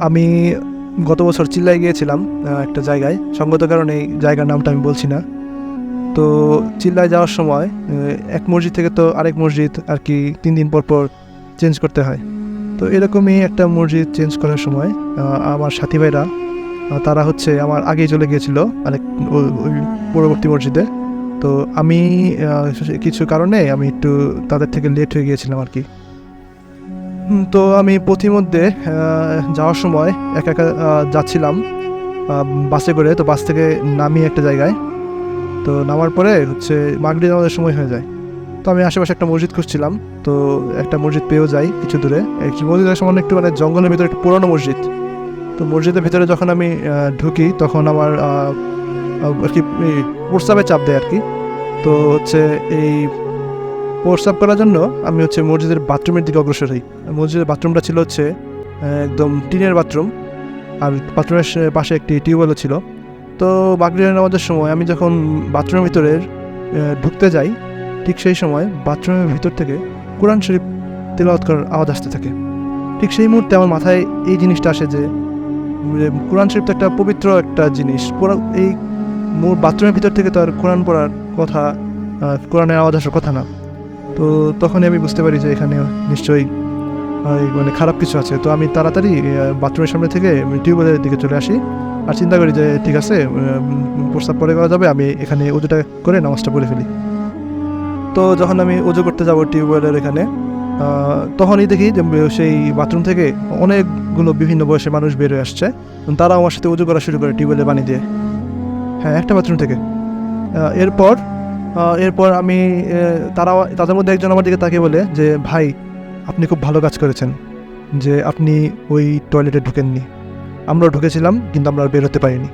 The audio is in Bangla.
আমি গত বছর চিল্লায় গিয়েছিলাম একটা জায়গায়। সঙ্গত কারণে এই জায়গার নামটা আমি বলছি না। তো চিল্লায় যাওয়ার সময় এক মসজিদ থেকে তো আরেক মসজিদ আর কি তিন দিন পর পর চেঞ্জ করতে হয়। তো এরকমই একটা মসজিদ চেঞ্জ করার সময় আমার সাথী ভাইরা তারা হচ্ছে আমার আগেই চলে গিয়েছিল ও- ওই পূর্ববর্তী মসজিদে। তো আমি কিছু কারণে আমি একটু তাদের থেকে লেট হয়ে গিয়েছিলাম আর কি। তো আমি আহ, যাওয়ার সময় একা একা যাচ্ছিলাম বাসে করে। তো বাস থেকে নামি একটা জায়গায়। তো নামার পরে হচ্ছে মাগরিব আমাদের সময় হয়ে যায়। তো আমি আশেপাশে একটা মসজিদ খুঁজছিলাম। তো একটা মসজিদ পেয়েও যাই কিছু দূরে। একটি মসজিদের সমান একটু মানে জঙ্গলের ভিতরে একটু পুরনো মসজিদ। তো মসজিদের ভিতরে যখন আমি ঢুকি তখন আমার আর কি এই প্রস্রাবে চাপ দেয় আর কি। তো হচ্ছে এই প্রস্রাব করার জন্য আমি হচ্ছে মসজিদের বাথরুমের দিকে অগ্রসর হই। মসজিদের বাথরুমটা ছিল হচ্ছে একদম টিনের বাথরুম আর বাথরুমের পাশে একটি টিউবওয়েলও ছিল। তো বাগরিয়ান নামাজের সময় আমি যখন বাথরুমের ভিতরে ঢুকতে যাই, ঠিক সেই সময় বাথরুমের ভিতর থেকে কোরআন শরীফ তেলাওয়াত করার আওয়াজ আসতে থাকে। ঠিক সেই মুহূর্তে আমার মাথায় এই জিনিসটা আসে যে কোরআন শরীফ তো একটা পবিত্র একটা জিনিস। এই মোর বাথরুমের ভিতর থেকে তো আর কোরআন পড়ার কথা কোরআনের আওয়াজ আসার কথা না। তো তখনই আমি বুঝতে পারি যে এখানে নিশ্চয়ই মানে খারাপ কিছু আছে। তো আমি তাড়াতাড়ি বাথরুমের সামনে থেকে টিউবওয়েলের দিকে চলে আসি আর চিন্তা করি যে ঠিক আছে প্রস্তাব পরে করা যাবে, আমি এখানে উজুটা করে নামাজটা পড়ে ফেলি। তো যখন আমি উজু করতে যাব টিউবওয়েলের এখানে তখনই দেখি যে সেই বাথরুম থেকে অনেকগুলো বিভিন্ন বয়সের মানুষ বের হয়ে আসছে। তারা আমার সাথে উজু করা শুরু করে টিউবওয়েলের পানি দিয়ে। হ্যাঁ একটা বাথরুম থেকে। এরপর এরপর আমি তারা তাদের মধ্যে একজন আমার দিকে তাকে বলে যে, ভাই, আপনি খুব ভালো কাজ করেছেন যে আপনি ওই টয়লেটে ঢুকেননি। আমরাও ঢুকেছিলাম, কিন্তু আমরা আর বের হতে পারিনি।